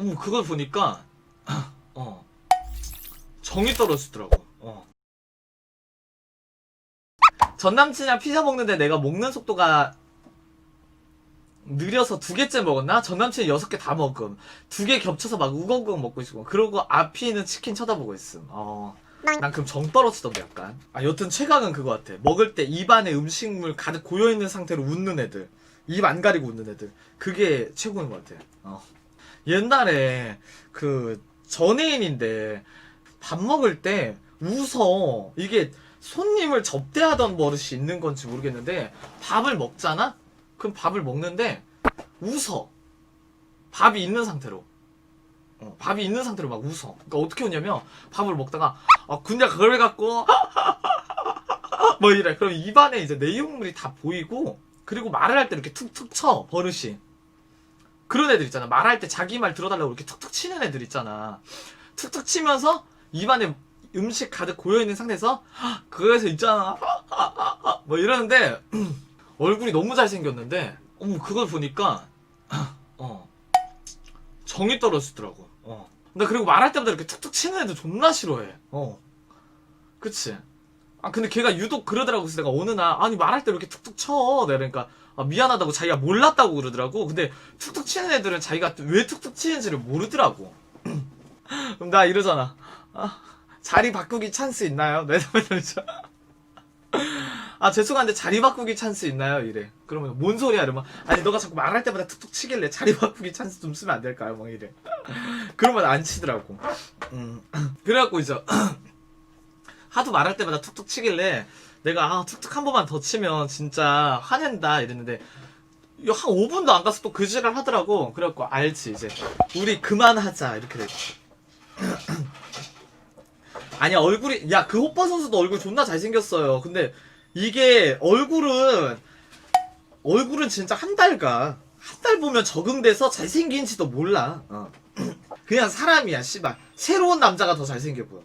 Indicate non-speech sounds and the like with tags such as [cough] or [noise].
어머 그걸 보니까 [clears throat] 어 정이 떨어지더라고. 어. 전 남친이랑 피자 먹는데 내가 먹는 속도가 느려서 두 개째 먹었나? 전 남친이 여섯 개 다 먹음. 두 개 겹쳐서 막 우걱우걱 먹고 있고. 그러고 앞에 있는 치킨 쳐다보고 있음. 어. 난 그럼 정 떨어지던데 약간. 아 여튼 최강은 그거 같아. 먹을 때 입안에 음식물 가득 고여 있는 상태로 웃는 애들. 입 안 가리고 웃는 애들. 그게 최고인 것 같아. 어. 옛날에 그 전애인인데 밥 먹을 때 웃어. 이게 손님을 접대하던 버릇이 있는 건지 모르겠는데 밥을 먹잖아? 그럼 밥을 먹는데 웃어. 밥이 있는 상태로. 어, 밥이 있는 상태로 막 웃어. 그러니까 어떻게 웃냐면 밥을 먹다가 아 근데 그걸 갖고 [laughs] 뭐 이래. 그럼 입안에 이제 내용물이 다 보이고 그리고 말을 할 때 이렇게 툭툭 쳐 버릇이. 그런 애들 있잖아. 말할 때 자기 말 들어달라고 이렇게 툭툭 치는 애들 있잖아. 툭툭 치면서 입안에 음식 가득 고여 있는 상태에서 그거에서 있잖아. 뭐 이러는데 [clears throat] 얼굴이 너무 잘생겼는데 어머 그걸 보니까 [clears throat] 어 정이 떨어지더라고. 어. 나 그리고 말할 때마다 이렇게 툭툭 치는 애들 존나 싫어해. 어. 그치? 아 근데 걔가 유독 그러더라고. 그래서 내가 어느 날 아니 말할 때 왜 이렇게 툭툭 쳐? 내가 그러니까 아, 미안하다고 자기가 몰랐다고 그러더라고. 근데 툭툭 치는 애들은 자기가 왜 툭툭 치는지를 모르더라고. [clears throat] 그럼 나 이러잖아. 아, 자리 바꾸기 찬스 있나요? [laughs] 내가 맨날 저- 아 죄송한데 자리 바꾸기 찬스 있나요? 이래. 그러면 뭔 소리야? 이러면 아니 너가 자꾸 말할 때마다 툭툭 치길래 자리 바꾸기 찬스 좀 쓰면 안 될까요? 막 이래. [laughs] 그러면 안 치더라고. 음. [clears throat] 그래갖고 이제 [clears throat] 하도 말할 때마다 툭툭 치길래 내가 아 툭툭 한 번만 더 치면 진짜 화낸다 이랬는데 한 5분도 안 가서 또 그 지랄 하더라고. 그래갖고 알지 이제 우리 그만하자 이렇게 됐지. [clears throat] 아니야 얼굴이 야 그 호빠 선수도 얼굴 존나 잘생겼어요. 근데 이게 얼굴은 얼굴은 진짜 한 달 가. 한 달 보면 적응돼서 잘생긴지도 몰라. 어. [clears throat] 그냥 사람이야 씨발. 새로운 남자가 더 잘생겨 보여.